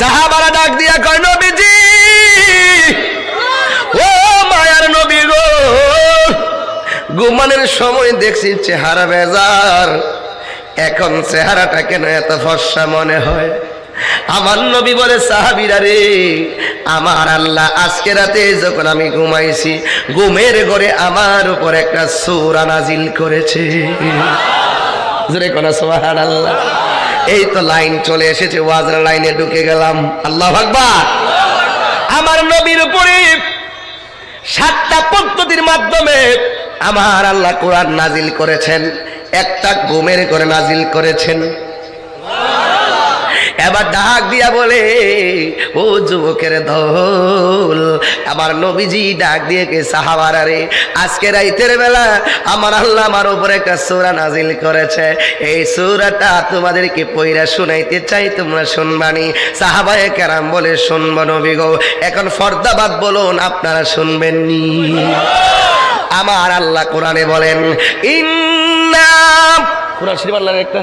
সাহাবারা ডাক দিয়া কয়, নবীজি, ও মায়ার নবী গো ঘুমানোর সময় দেখছি চেহারা বেজার। এখন চেহারাটা কেন এত ফর্সা মনে হয়? আমার নবী বলে, সাহাবিরা রে, আমার আল্লাহ আজকে রাতে যখন আমি ঘুমাইছি, ঘুমের ঘরে আমার উপর একটা সুরা নাজিল করেছে। জোরে কোন সোহান আল্লাহ এই তো লাইন চলে এসেছে, ওয়াজরা লাইনে ঢুকে গেলাম। আল্লাহ আকবার। আমার নবীর উপরে সাতটা পদ্ধতির মাধ্যমে আমার আল্লাহ কোরআন নাজিল করেছেন, একটা ঘুমের করে নাজিল করেছেন। এবার ডাক দিয়া বলে, ও যুবকের দল, আমার নবীজি ডাক দিয়ে কে সাহাবারা রে, আজকে রাইতের বেলা আমার আল্লাহ আমার উপরে একটা সূরা নাজিল করেছে। এই সূরাটা তোমাদেরকে পইরা শুনাইতে চাই, তোমরা শুনবানি সাহাবায়ে কেরাম বলে, শুনব নবী গো, এখন ফর্দাবাদ বলুন, আপনারা শুনবেননি আমার আল্লাহ কোরআনে বলেন, ইন্না কোরআন শরীফ আল্লাহর একটা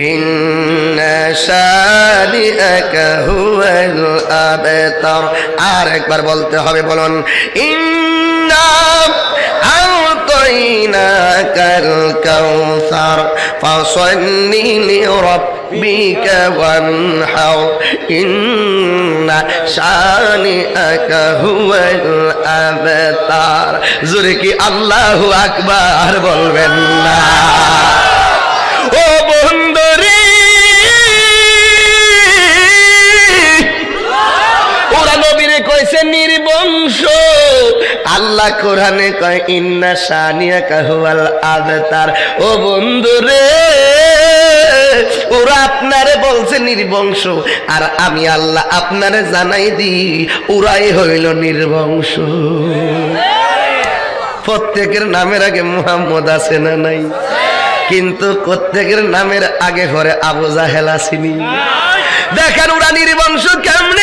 إن شانئك هو الأبتر আর একবার বলতে হবে বলুন ইন্না أعطيناك الكوثر فصل لربك وانحر إن شانئك هو الأبتر জোরে আল্লাহু আকবার বলবেন না কোরআনে কয়, ইন্না সানিয়া কাহুয়াল আবতার। ও বন্ধুরে ওরা আপনারে বলছে নির্বংশ, আর আমি আল্লাহ আপনারে জানাই দি ওরাই হইল নির্বংশ। প্রত্যেকের নামের আগে মুহাম্মদ আছে না নাই? কিন্তু প্রত্যেকের নামের আগে ঘরে আবু জাহেল আসিনি দেখেন ওরা নির্বংশ কেমন?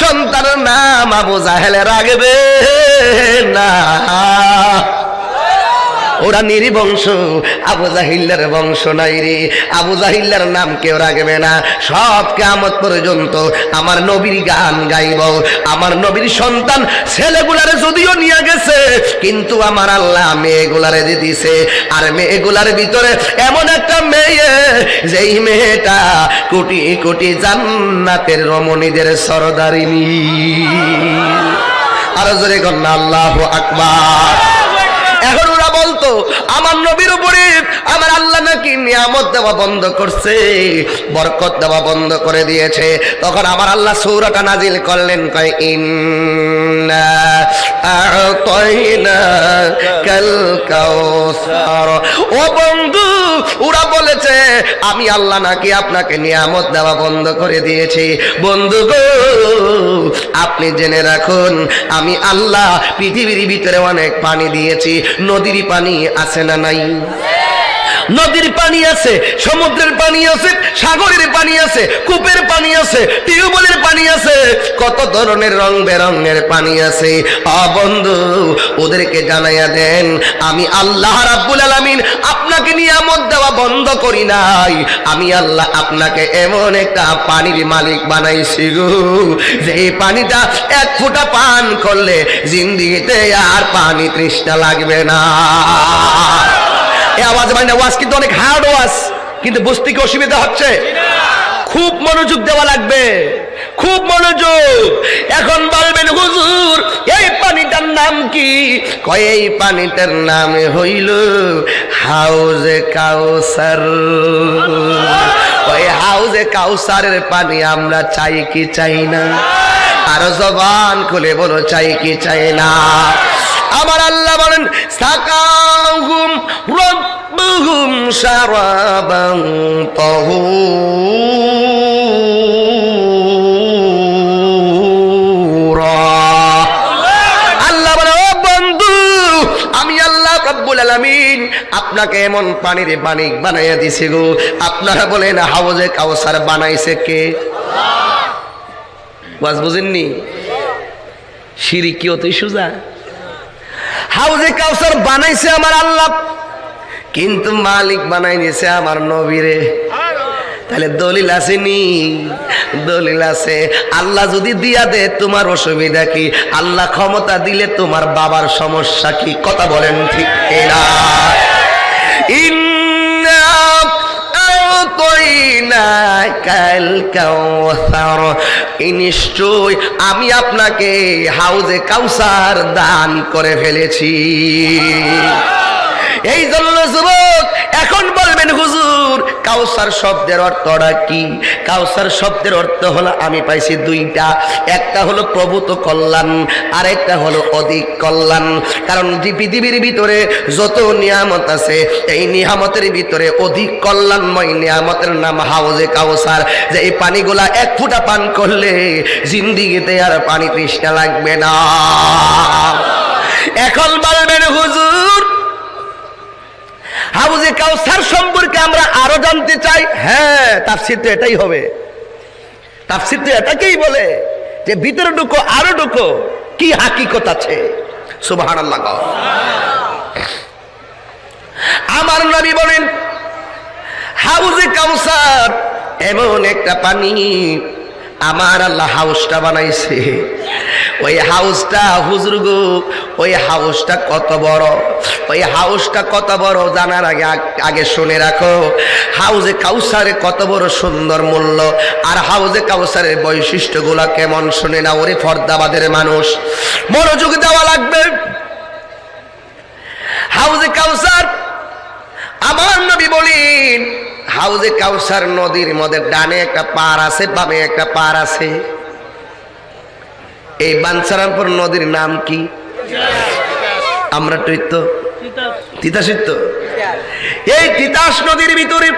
সন্তানের নাম আবু জাহেলে রাখবে না। ওরা নির্বংশ। আবু জাহিল্লার বংশ নাই রে। আবু জাহিল্লার নাম কেউ রাখবে না। সব কেমত পর্যন্ত আমার নবীর গান গাইব। আমার নবীর সন্তান ছেলেগুলারে যদিও নিয়ে গেছে, কিন্তু আমার আল্লাহ মেয়েগুলারে দিদিছে আর মেয়েগুলার ভিতরে এমন একটা মেয়ে, যেই মেয়েটা কোটি কোটি জান্নাতের রমণীদের সরদারিনী। আরও জোরে কন্যা আল্লাহ আকবার। এখন ওরা বলতো, আমার নবীর উপরে আমার আল্লাহ নাকি নিয়ামত দেওয়া বন্ধ করছে, বরকত দেওয়া বন্ধ করে দিয়েছে। তখন আমার আল্লাহ সৌরাটা নাজিল করলেন, কয়, ইন্না আ'তাইনা কাল কাউসার ও বন্ধু ওরা বলেছে, আমি আল্লাহ নাকি আপনাকে নিয়ামত দেওয়া বন্ধ করে দিয়েছি। বন্ধু গো, আপনি জেনে রাখুন, আমি আল্লাহ পৃথিবীর ভিতরে অনেক পানি দিয়েছি। নদীর পানি আছে না নাই? নদীর পানি আছে, সমুদ্রের পানি আছে, সাগরের পানি আছে, কূপের পানি আছে, টিউবওয়েলের পানি আছে, কত ধরনের রং বেরঙের পানি আছে। বন্ধু, ওদেরকে জানাইয়া দেন, আমি আল্লাহ রাব্বুল আলামিন আপনাকে নিয়ামত দেওয়া বন্ধ করি নাই। আমি আল্লাহ আপনাকে এমন একটা পানির মালিক বানাইছি গো, যে পানিটা এক ফোঁটা পান করলে জিন্দিগিতে আর পানি তৃষ্ণা লাগবে না। এ আওয়াজ মানে ওয়াজ কিন্তু অনেক হার্ড ওয়াজ, কিন্তু বুঝতে কি অসুবিধা হচ্ছে? খুব মনোযোগ দেওয়া লাগবে, খুব মনোযোগ। এখন বলবেন, হুজুর, এই পানিটার নাম কি? কয়, এই পানিটার নাম হইল হাউজে কাউসার। ওই হাউজে কাউসারের পানি আমরা চাই কি চাই না? আরও জবান খুলে বলো, চাই কি চাই না? আমার আল্লাহ বলেন সাকাহুম شرابا طهورا আল্লাহ বলে ও বন্ধু আমি আল্লাহ রব্বুল আলামিন আপনাকে এমন পানির পানি বানাইয়া দিছি গো আপনারা বলেন হাউজে কাউসার বানাইছে কে ওয়াজ বুঝেননি সিঁড়ি কি অতই সোজা হাউজে কাউসার বানাইছে আমার আল্লাহ কিন্তু মালিক বানাই দিয়েছে আমার নবীরে। তাহলে দলিল আসেনি দলিল আছে। আল্লাহ যদি দিয়া দে তোমার অসুবিধা কি? আল্লাহ ক্ষমতা দিলে তোমার বাবার সমস্যা কি? কথা বলেন ঠিক এরা নিশ্চয় আমি আপনাকে হাউজে কাউসার দান করে ফেলেছি। এই জন্য যুবক, এখন বলবেন হুজুর, কাউসার শব্দের অর্থটা কি? কাউসার শব্দের অর্থ হলো আমি পাইছি দুইটা, একটা হলো প্রভূত কল্যাণ আর একটা হলো অধিক কল্যাণ। কারণ পৃথিবীর ভিতরে যত নিয়ামত আছে, এই নিয়ামতের ভিতরে অধিক কল্যাণময় নিয়ামতের নাম হাউজে কাউসার। যে এই পানিগুলা এক ফুটা পান করলে জিন্দিগিতে আর পানি তৃষ্ণা লাগবে না। এখন বলবেন হুজুর হাউজে কাউসার সম্পর্কে আমরা আরও জানতে চাই। হ্যাঁ তাফসির তো এটাই হবে। তাফসির তো এটাকেই বলে যে ভিতরে ঢুকো, আরও ঢুকো, কি হাকিকত আছে? সুবাহান। আমার নবী বলেন হাউজে কাউসার এমন একটা পানি আমার আল্লাহ হাউসটা বানাইছে। ওই হাউসটা হুজুর গো, ওই হাউসটা কত বড়? ওই হাউসটা কত বড় জানার আগে আগে শুনে রাখো। হাউজে কাউসারে কত বড় সুন্দর মূল্য, আর হাউজে কাউসারের বৈশিষ্ট্যগুলো কেমন শুনে না ওরে ফর্দাবাদের মানুষ। মনোযোগ দেওয়া লাগবে। হাউজে কাউসার, আমার নবী বলেন, হাউজে কাউসার নদীর মধ্যে ডানে একটা পার আছে, বামে একটা পার আছে। এই বাঞ্ছারামপুর নদীর নাম কি? আমরা টৈত্য তিতাসিত্য এই তিতাস নদীর ভিতরে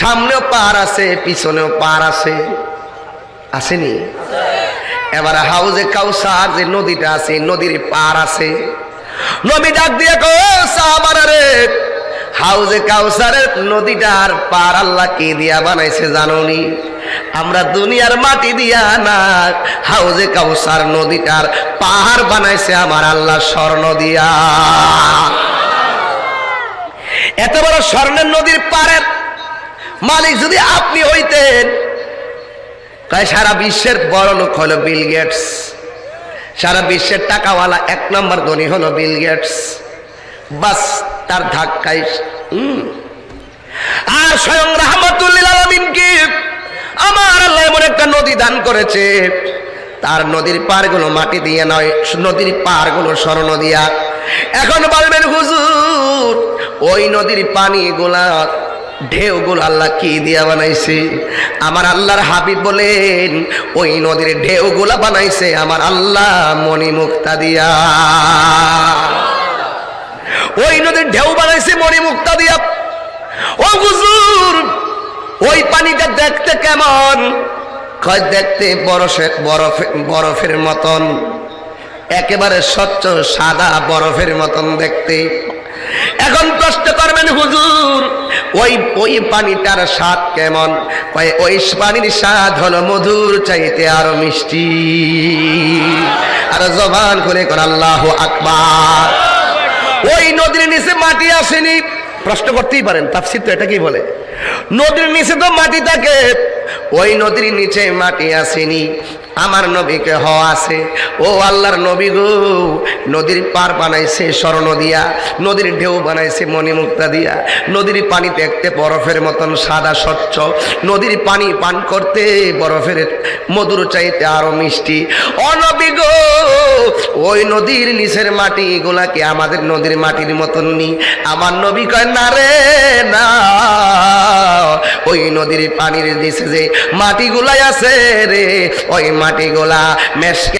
সামনেও পার আছে, পিছনেও পার আছে। আসেনি? এবার হাউজে কাউসার যে নদীটা আছে নদীর পার আছে। নবী ডাক দিয়ে কো সাহাবারা রে, হাউজে কাউসারের নদীটার পার আল্লাহ কে দিয়া বানাইছে জাননি? আমরা দুনিয়ার মাটি দিয়া না, হাউজে কাউসার নদীটার পাহাড় বানাইছে আমার আল্লাহ স্বর্ণ দিয়া। এত বড় স্বর্ণের নদীর পারের মালিক যদি আপনি হইতেন কয় সারা বিশ্বের বড় লোক হলো বিল গেটস। সারা বিশ্বের টাকাওয়ালা এক নম্বর ধনী হলো বিল গেটস। বাস তার ধাক্কায়। আর স্বয়ং রাহমাতুল্লিল আলমিনকে আমার আল্লাহ এমন একটা নদী দান করেছে। তার নদীর পারগুলো মাটি দিয়ে নয়, নদীর পারগুলো স্মরণ দিয়া। এখন বলবেন, হুজুর, ওই নদীর পানিগুলা, ঢেউগুলো আল্লাহ কি দিয়া বানাইছে? আমার আল্লাহর হাবিব বলেন, ওই নদীর ঢেউগুলা বানাইছে আমার আল্লাহ মণিমুক্তা দিয়া। ওই নদীর ঢেউ বানাইছে মণিমুক্তা দিয়া। ও হুজুর ওই পানিটা দেখতে কেমন? কয়, দেখতে বরফে বরফের বরফের মতন। একেবারে স্বচ্ছ, সাদা বরফের মতন দেখতে। এখন প্রশ্ন করবেন, হুজুর, ওই ওই পানিটার স্বাদ কেমন? কয়, ওই পানির স্বাদ হলো মধুর চাইতে আরও মিষ্টি। আর জবান করে কর, আল্লাহ আকবার। ওই নদীর নিচে মাটি আসেনি। প্রশ্ন করতেই পারেন, তাফসির তো এটাকেই বলে। নদীর নিচে তো মাটি থাকে, ওই নদীর নিচে মাটি আসেনি। আমার নবীকে হ আছে। ও আল্লাহর নবী গো, নদীর পার বানাইছে স্বর্ণ দিয়া, নদীর ঢেউ বানাইছে মণিমুক্তা দিয়া। নদীর পানি দেখতে বরফের মতন সাদা স্বচ্ছ। নদীর পানি পান করতে বরফের মধুর চাইতে আরও মিষ্টি। অনবী গো, ওই নদীর নিচের মাটি গুলাকে আমাদের নদীর মাটির মতন নি। আমার নবী কয়, না রে, না। ওই নদীর পানির নিচে যে মাটিগুলাই আছে রে, ওই মাটিগুলা মেশকে